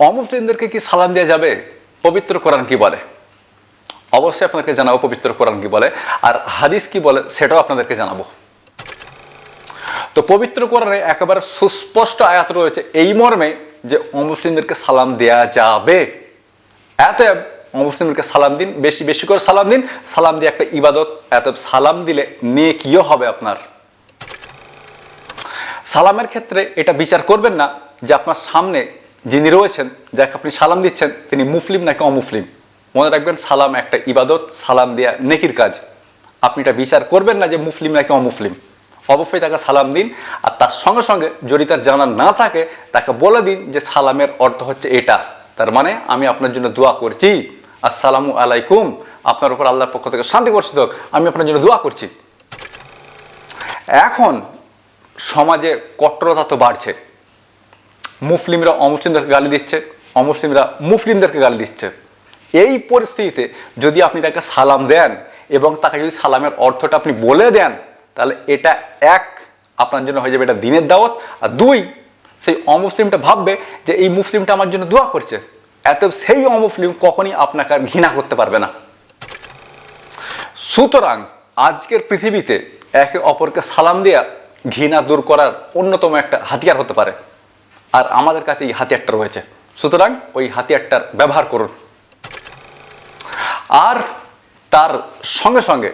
অমুসলিমদেরকে কি সালাম দেওয়া যাবে? পবিত্র কোরআন কি বলে? অবশ্যই আপনাদেরকে জানাব পবিত্র কোরআন কি বলে, আর হাদিস কি বলে সেটাও আপনাদেরকে জানাব। তো পবিত্র কোরআনে একেবারে সুস্পষ্ট আয়াত রয়েছে এই মর্মে যে অমুসলিমদেরকে সালাম দেয়া যাবে। এত অমুসলিমদেরকে সালাম দিন, বেশি বেশি করে সালাম দিন, সালাম দিয়ে একটা ইবাদত এত সালাম দিলে নেকিও হবে আপনার। সালামের ক্ষেত্রে এটা বিচার করবেন না যে আপনার সামনে যিনি রয়েছেন, যাকে আপনি সালাম দিচ্ছেন, তিনি মুসলিম নাকি অমুসলিম মনে রাখবেন, সালাম একটা ইবাদত, সালাম দেয়া নেকির কাজ। আপনি এটা বিচার করবেন না যে মুসলিম নাকি অমুসলিম অবশ্যই তাকে সালাম দিন, আর তার সঙ্গে সঙ্গে যদি তার জানা না থাকে, তাকে বলে দিন যে সালামের অর্থ হচ্ছে এটা। তার মানে আমি আপনার জন্য দোয়া করছি। আসসালামু আলাইকুম। আপনার উপর আল্লাহর পক্ষ থেকে শান্তি বর্ষিত হোক। আমি আপনার জন্য দোয়া করছি। এখন সমাজে কট্টরতা তো বাড়ছে। মুসলিমরা অমুসলিমদেরকে গালি দিচ্ছে, অমুসলিমরা মুসলিমদেরকে গালি দিচ্ছে। এই পরিস্থিতিতে যদি আপনি তাকে সালাম দেন এবং তাকে যদি সালামের অর্থটা আপনি বলে দেন, তাহলে এটা এক, আপনার জন্য হয়ে যাবে এটা দিনের দাওয়াত। আর দুই, সেই অমুসলিমটা ভাববে যে এই মুসলিমটা আমার জন্য দোয়া করছে। এত সেই অমুসলিম কখনই আপনাকে আর ঘৃণা করতে পারবে না। সুতরাং আজকের পৃথিবীতে একে অপরকে সালাম দেওয়া ঘৃণা দূর করার অন্যতম একটা হাতিয়ার হতে পারে। আর আমাদের কাছে এই হাতিয়ারটা রয়েছে। সুতরাং ওই হাতিয়ারটার ব্যবহার করুন। আর তার সঙ্গে সঙ্গে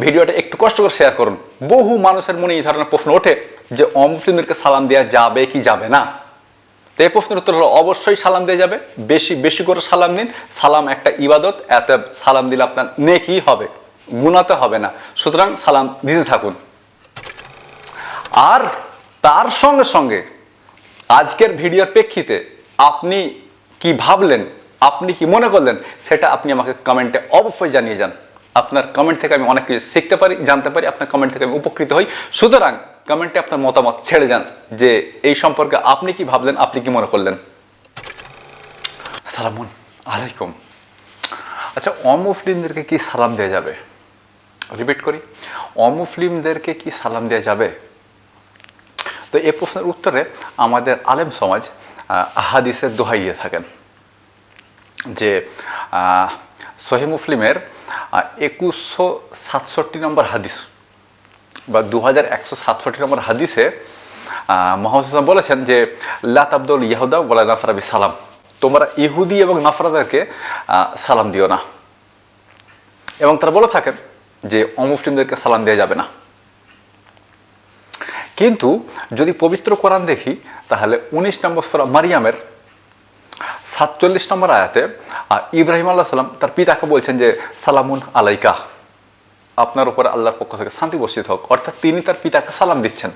ভিডিওটা একটু কষ্ট করে শেয়ার করুন। বহু মানুষের মনে এই ধরনের প্রশ্ন ওঠে যে অমুসলিমদেরকে সালাম দেওয়া যাবে কি যাবে না? তো এই প্রশ্নের উত্তর হলো, অবশ্যই সালাম দেওয়া যাবে। বেশি বেশি করে সালাম দিন সালাম একটা ইবাদত, এত সালাম দিলে আপনার নেকি হবে গুণাতে হবে না। সুতরাং সালাম দিতে থাকুন। আর তার সঙ্গে সঙ্গে আজকের ভিডিওর প্রেক্ষিতে আপনি কি ভাবলেন, আপনি কি মনে করলেন, সেটা আপনি আমাকে কমেন্টে অবশ্যই জানিয়ে যান। আপনার কমেন্ট থেকে আমি অনেক কিছু শিখতে পারি, জানতে পারি, আপনার কমেন্ট থেকে আমি উপকৃত হই। সুতরাং কমেন্টে আপনার মতামত ছেড়ে যান যে এই সম্পর্কে আপনি কি ভাবলেন, আপনি কি মনে করলেন। সালামুন আলাইকুম। আচ্ছা অমুসলিমদেরকে কি সালাম দেওয়া যাবে? রিপিট করি। অমুসলিমদেরকে কি সালাম দেওয়া যাবে? তো এ প্রশ্নের উত্তরে আমাদের আলেম সমাজ আহ, হাদিসের দোহাই দিয়ে থাকেন যে সহি মুসলিমের একুশশো সাতষট্টি নম্বর হাদিস বা দু হাজার একশো সাতষট্টি নম্বর হাদিসে মোহাম্মদ হাসান বলেছেন যে লাত আব্দুল ইয়াহুদা বলা নাফরাবি সালাম তোমরা ইহুদি এবং নাফরাদাকে সালাম দিও না। এবং তারা বলে থাকেন যে অমুসলিমদেরকে সালাম দেওয়া যাবে না। কিন্তু যদি পবিত্র কোরআন দেখি, তাহলে উনিশ নম্বর সুরা মারিয়ামের সাতচল্লিশ নম্বর আয়াতে ইব্রাহিম আল্লাহ সাল্লাম তার পিতাকে বলছেন যে, সালামুন আলাইকা। আপনার উপর আল্লাহর পক্ষ থেকে শান্তি বর্ষিত হোক। অর্থাৎ তিনি তার পিতাকে সালাম দিচ্ছেন।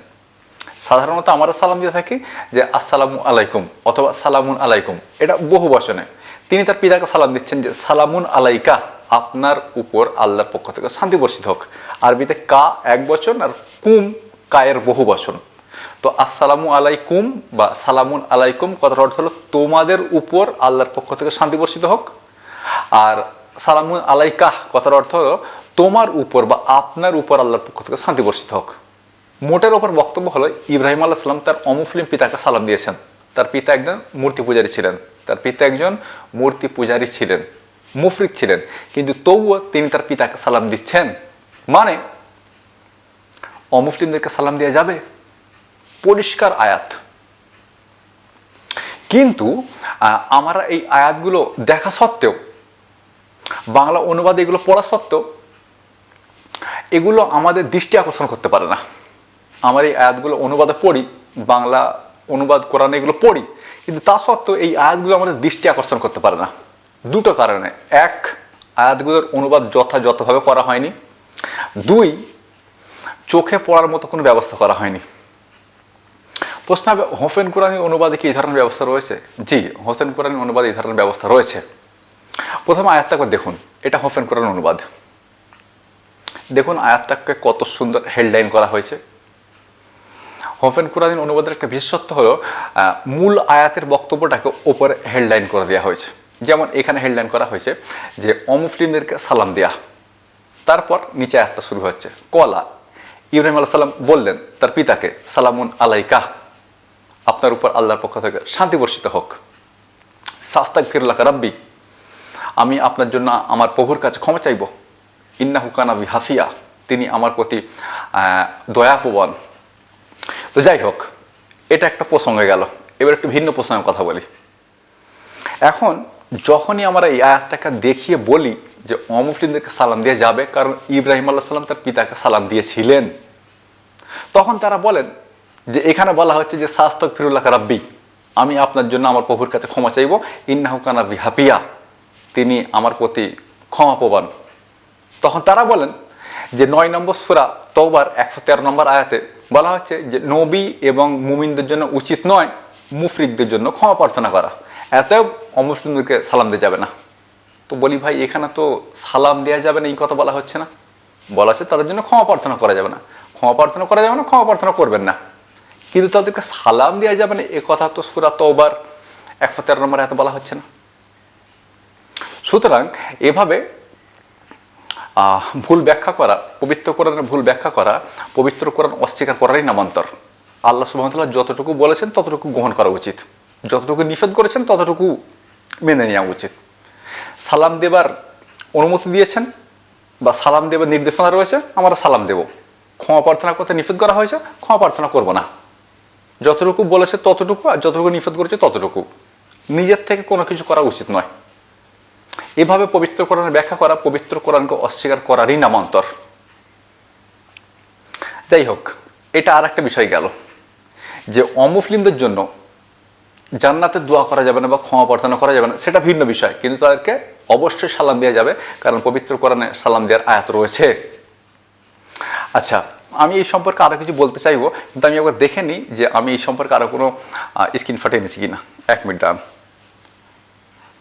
সাধারণত আমরা সালাম দিয়ে থাকি যে, আসসালামু আলাইকুম অথবা সালামুন আলাইকুম এটা বহু বচনে। তিনি তার পিতাকে সালাম দিচ্ছেন যে, সালামুন আলাইকা। আপনার উপর আল্লাহর পক্ষ থেকে শান্তি বর্ষিত হোক। আরবিতে কা এক বচন আর কুম কায়ের বহু বচন। তো আসসালামু আলাইকুম বা সালামুন আলাইকুম কথার অর্থ হলো তোমাদের উপর আল্লাহর পক্ষ থেকে শান্তি বর্ষিত হোক। আর সালামুন আলাইকাহ কথার অর্থ হলো তোমার উপর বা আপনার উপর আল্লাহর পক্ষ থেকে শান্তি বর্ষিত হোক। মোটের ওপর বক্তব্য হলো ইব্রাহিম আল্লাহ সাল্লাম তার অমুসলিম পিতাকে সালাম দিয়েছেন। তার পিতা একজন মূর্তি পূজারী ছিলেন। তার পিতা একজন মূর্তি পূজারী ছিলেন মুফরিক ছিলেন। কিন্তু তবুও তিনি তার পিতাকে সালাম দিচ্ছেন। মানে অমুসলিমদেরকে সালাম দেওয়া যাবে? পরিষ্কার আয়াত। কিন্তু আমরা এই আয়াতগুলো দেখা সত্ত্বেও, বাংলা অনুবাদে এগুলো পড়া সত্ত্বেও, এগুলো আমাদের দৃষ্টি আকর্ষণ করতে পারে না। আমার এই আয়াতগুলো অনুবাদে পড়ি, বাংলা অনুবাদ, কোরআনে এগুলো পড়ি, কিন্তু তা সত্ত্বেও এই আয়াতগুলো আমাদের দৃষ্টি আকর্ষণ করতে পারে না। দুটো কারণে। এক, আয়াতগুলোর অনুবাদ যথাযথভাবে করা হয়নি। দুই চোখে পড়ার মতো কোনো ব্যবস্থা করা হয়নি। প্রশ্ন হবে, হোসেন কোরআনী অনুবাদে কি এই ধরনের ব্যবস্থা রয়েছে? জি, হোসেন কোরআনী অনুবাদে এই ধরনের ব্যবস্থা রয়েছে। প্রথমে আয়াতটা করে দেখুন, এটা হোসেন কোরআন অনুবাদ। দেখুন আয়াতটাকে কত সুন্দর হেডলাইন করা হয়েছে। হোফেন কোরআন অনুবাদের একটা বিশেষত্ব হলো মূল আয়াতের বক্তব্যটাকে ওপরে হেডলাইন করে দেওয়া হয়েছে। যেমন এখানে হেডলাইন করা হয়েছে যে, অমুসলিমদেরকে সালাম দেয়া। তারপর নিচে আয়াতটা শুরু হচ্ছে, কলা ইব্রাহিম আল্লাহ সাল্লাম বললেন তার পিতাকে, সালামুন আলাইকা। আপনার উপর আল্লাহর পক্ষ থেকে শান্তি বর্ষিত হোক। সাস্তাক ফিরুল্লাহ রাব্বি। আমি আপনার জন্য আমার প্রভুর কাছে ক্ষমা চাইব। ইন্না হুকানাবি হাফিয়া তিনি আমার প্রতি দয়াপবন। তো যাই হোক, এটা একটা প্রসঙ্গে গেল। এবার একটু ভিন্ন প্রসঙ্গে কথা বলি। এখন যখনই আমরা এই আয়াতটাকে দেখিয়ে বলি যে অমুসলিমদেরকে সালাম দিয়ে যাবে, কারণ ইব্রাহিম আল্লাহ সাল্লাম তার পিতাকে সালাম দিয়েছিলেন। তখন তারা বলেন যে, এখানে বলা হচ্ছে যে শাস্তক ফিরুল্লাহ রাব্বি, আমি আপনার জন্য আমার প্রভুর কাছে ক্ষমা চাইব। ইন্নাহুকানা বিহাপিয়া, তিনি আমার প্রতি ক্ষমা প্রবান তখন তারা বলেন যে, নয় নম্বর সুরা তৌবার একশো তেরো নম্বর আয়াতে বলা হচ্ছে যে, নবী এবং মুমিনদের জন্য উচিত নয় মুফরিকদের জন্য ক্ষমা প্রার্থনা করা। এত অমুসলিমদেরকে সালাম দিয়ে যাবে না। তো বলি, ভাই, এখানে তো সালাম দেওয়া যাবে না, এই কথা বলা হচ্ছে না। বলা হচ্ছে, তাদের জন্য ক্ষমা প্রার্থনা করা যাবে না। ক্ষমা প্রার্থনা করা যাবে না, ক্ষমা প্রার্থনা করবেন না। কিন্তু তাদেরকে সালাম দেওয়া যাবে না, এ কথা তো সুরা তৌবার একশো তেরো নম্বর এত বলা হচ্ছে না। সুতরাং এভাবে ভুল ব্যাখ্যা করা, পবিত্র কোরআনের ভুল ব্যাখ্যা করা, পবিত্র কোরআন অস্বীকার করারই নামান্তর। আল্লাহ সুবাহতাল্লাহ যতটুকু বলেছেন, ততটুকু গ্রহণ করা উচিত। যতটুকু নিষেধ করেছেন, ততটুকু মেনে নেওয়া উচিত। সালাম দেবার অনুমতি দিয়েছেন বা সালাম দেবার নির্দেশনা রয়েছে, আমরা সালাম দেব। ক্ষমা প্রার্থনা করতে নিষেধ করা হয়েছে, ক্ষমা প্রার্থনা করব না। যতটুকু বলেছে ততটুকু, আর যতটুকু নিষেধ করেছে ততটুকু। নিজের থেকে কোনো কিছু করা উচিত নয়। এভাবে পবিত্র কোরআনের ব্যাখ্যা করা, পবিত্র কোরআনকে অস্বীকার করারই নামান্তর। যাই হোক, এটা আর একটা বিষয় গেল যে অমুসলিমদের জন্য জান্নাতে দোয়া করা যাবে না বা ক্ষমা প্রার্থনা করা যাবে না, সেটা ভিন্ন বিষয়। কিন্তু তাদেরকে অবশ্যই সালাম দেওয়া যাবে, কারণ পবিত্র কোরআনে সালাম দেওয়ার আয়াত রয়েছে। আচ্ছা আমি এই সম্পর্কে আরও কিছু বলতে চাইব, কিন্তু আমি একবার দেখে নিই যে আমি এই সম্পর্কে আরও কোনো স্ক্রিন ফাটে এনেছি কিনা। এক মিনিট দাম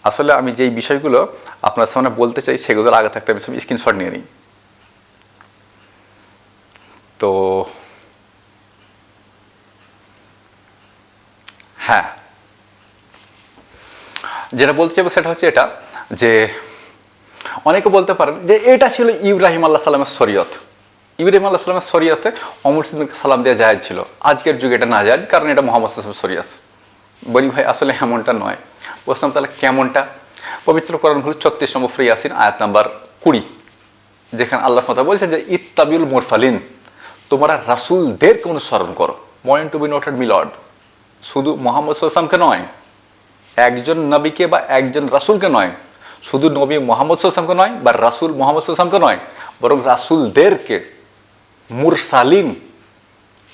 আসলে আমি যেই বিষয়গুলো আপনার সামনে বলতে চাই, সেগুলোর আগে থাকতে আমি সব স্ক্রিনশট নিয়ে নিই। তো হ্যাঁ যেটা বলতে চাইব সেটা হচ্ছে এটা, যে অনেকে বলতে পারেন যে এটা ছিল ইব্রাহিম আল্লাহ সাল্লামের শরীয়ত। ইব্রাহিম আল্লাহ সাল্লামের শরীয়তে অমরসিদ্দিনকে সালাম দেওয়া জায়েজ ছিল। আজকের যুগে এটা না জায়েজ, কারণ এটা মোহাম্মদ সাল্লামের শরীয়ত। বলি ভাই, আসলে এমনটা নয়। বলছিলাম তাহলে কেমনটা? পবিত্র কোরআন হল ছত্রিশ নম্বর ফ্রি আসিন আয়াত নাম্বার কুড়ি, যেখানে আল্লাহ কথা বলছে যে, ইত্তাবিউল মুরফালিন তোমরা রাসুলদেরকে অনুসরণ করো। পয়েন্ট টু বি নোটেড মিলড শুধু মোহাম্মদ সাল্লামকে নয় একজন নবীকে বা একজন রাসুলকে নয়। শুধু নবী মোহাম্মদ সাল্লামকে নয়, বা রাসুল মোহাম্মদ সাল্লামকে নয়, বরং রাসুলদেরকে। মুরসালিন,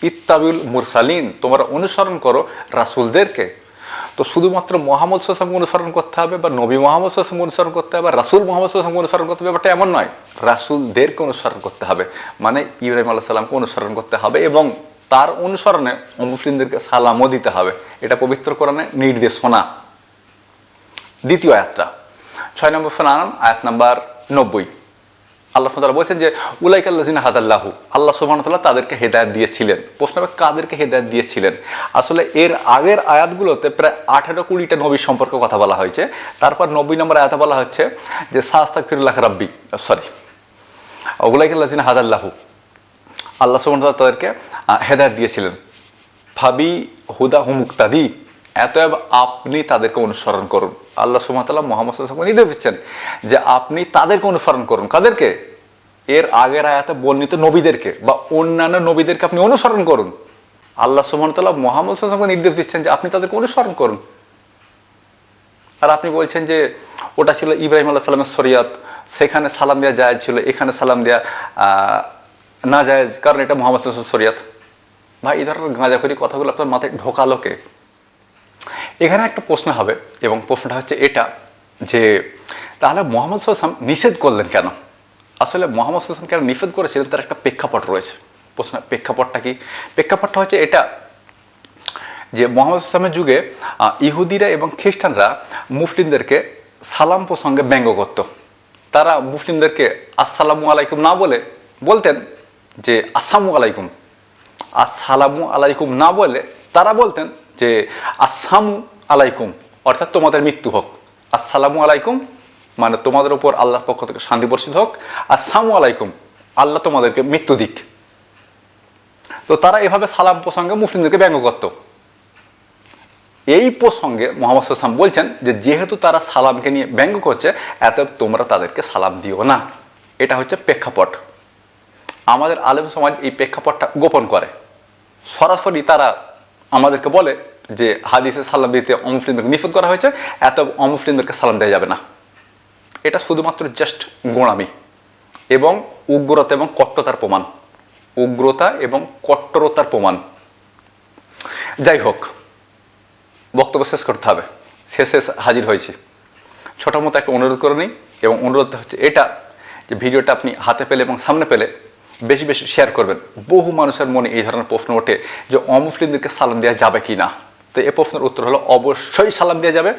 ইত্তাবিউল মুরসালিন, তোমরা অনুসরণ করো রাসুলদেরকে। তো শুধুমাত্র মোহাম্মদ সাল্লামকে অনুসরণ করতে হবে, বা নবী মোহাম্মদ সাল্লামকে অনুসরণ করতে হবে, বা রাসুল মোহাম্মদ সাল্লামকে অনুসরণ করতে হবে, ব্যাপারটা এমন নয়। রাসুলদেরকে অনুসরণ করতে হবে মানে ইব্রাহিম আল্লাহ সাল্লামকে অনুসরণ করতে হবে এবং তার অনুসরণে মুসলিমদেরকে সালামও দিতে হবে। এটা পবিত্র কোরআনে নির্দেশনা। দ্বিতীয় আয়াতটা। ছয় নম্বর ফেনান আয়াত নাম্বার নব্বই। আল্লাহ তালা বলছেন যে, উলাইক উলাইকাল্লাজিন হাদাল্লাহু। আল্লাহ সুবাহতাল্লাহ তাদেরকে হেদায়ত দিয়েছিলেন। প্রশ্ন হবে, কাদেরকে হেদায়ত দিয়েছিলেন? আসলে এর আগের আয়াতগুলোতে প্রায় আঠেরো কুড়িটা নবীর সম্পর্কে কথা বলা হয়েছে। তারপর নব্বই নম্বর আয়াতে বলা হচ্ছে যে সাস্তাক ফিরুল্লাহ রাব্বি, সরি, উলাইক উলাইকাল্লাজিন হাদাল্লাহু। আল্লাহ সুবাহতাল্লাহ তাদেরকে হেদায়ত দিয়েছিলেন। ভাবি হুদা হুমুক্তাদি এত আপনি তাদেরকে অনুসরণ করুন। আল্লাহ সুমতাল্লাহ মোহাম্মদ নির্দেশ দিচ্ছেন যে আপনি তাদেরকে অনুসরণ করুন। কাদেরকে? এর আগের আয়াতে বর্ণিত নবীদেরকে বা অন্যান্য নবীদেরকে আপনি অনুসরণ করুন। আল্লাহ সুমতাল্লাহ মোহাম্মদ সাল্লামকে নির্দেশ দিচ্ছেন যে আপনি তাদেরকে অনুসরণ করুন। আর আপনি বলছেন যে ওটা ছিল ইব্রাহিম আল্লাহ সাল্লামের শরিয়ত, সেখানে সালাম দেওয়া জায়েজ ছিল, এখানে সালাম দেওয়া না জায়েজ, কারণ এটা মোহাম্মদ সাল্লাম শরিয়ত। ভাই, এই ধরনের গাঁজাখড়ি কথাগুলো আপনার মাথায় ঢোকালো কে? এখানে একটা প্রশ্ন হবে এবং প্রশ্নটা হচ্ছে এটা যে তাহলে মোহাম্মদ সাল্লাম নিষেধ করলেন কেন? আসলে মোহাম্মদ সাল্লাম কেন নিষেধ করেছিলেন? তার একটা প্রেক্ষাপট রয়েছে। প্রশ্ন প্রেক্ষাপটটা কি? প্রেক্ষাপটটা হচ্ছে এটা যে মোহাম্মদ ইসলামের যুগে ইহুদিরা এবং খ্রিস্টানরা মুসলিমদেরকে সালাম প্রসঙ্গে ব্যঙ্গ করত। তারা মুসলিমদেরকে আসসালামু আলাইকুম না বলে বলতেন যে আসসালামু আলাইকুম। আসসালামু আলাইকুম না বলে তারা বলতেন যে আসসামু আলাইকুম, অর্থাৎ তোমাদের মৃত্যু হোক। আসসালামু আলাইকুম মানে তোমাদের উপর আল্লাহর পক্ষ থেকে শান্তি বর্ষিত হোক। আসসামু আলাইকুম, আল্লাহ তোমাদেরকে মৃত্যু দিক। তো তারা এভাবে সালাম প্রসঙ্গে মুসলিমদেরকে ব্যঙ্গ করত। এই প্রসঙ্গে মোহাম্মদ সাল্লাম বলছেন যে, যেহেতু তারা সালামকে নিয়ে ব্যঙ্গ করছে এত তোমরা তাদেরকে সালাম দিও না। এটা হচ্ছে প্রেক্ষাপট। আমাদের আলেম সমাজ এই প্রেক্ষাপটটা গোপন করে। সরাসরি তারা আমাদেরকে বলে যে হাদিসে সালাম দিতে অমুসলিমদেরকে নিষেধ করা হয়েছে, এত অমুসলিমদেরকে সালাম দেওয়া যাবে না। এটা শুধুমাত্র জাস্ট গোড়ামি এবং উগ্রতা এবং কট্টতার প্রমাণ। উগ্রতা এবং কট্টরতার প্রমাণ। যাই হোক, বক্তব্য শেষ করতে হবে। শেষে হাজির হয়েছি। ছোটো মতো একটা অনুরোধ করে নিই এবং অনুরোধটা হচ্ছে এটা যে ভিডিওটা আপনি হাতে পেলে এবং সামনে পেলে বেশি বেশি শেয়ার করবেন। বহু মানুষের মনে এই ধরনের প্রশ্ন ওঠে যে, অমুসলিমদেরকে সালাম দেওয়া যাবে কি না? তো এই প্রশ্নের উত্তর হলো, অবশ্যই সালাম দেওয়া যাবে।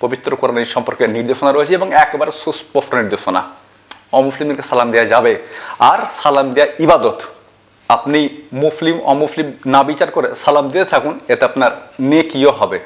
পবিত্র কোরআনের সম্পর্কে নির্দেশনা রয়েছে এবং একেবারে সুস্পষ্ট নির্দেশনা। অমুসলিমদেরকে সালাম দেওয়া যাবে। আর সালাম দেওয়া ইবাদত। আপনি মুসলিম, অমুসলিম না বিচার করে সালাম দিয়ে থাকুন, এতে আপনার নেকিও হবে।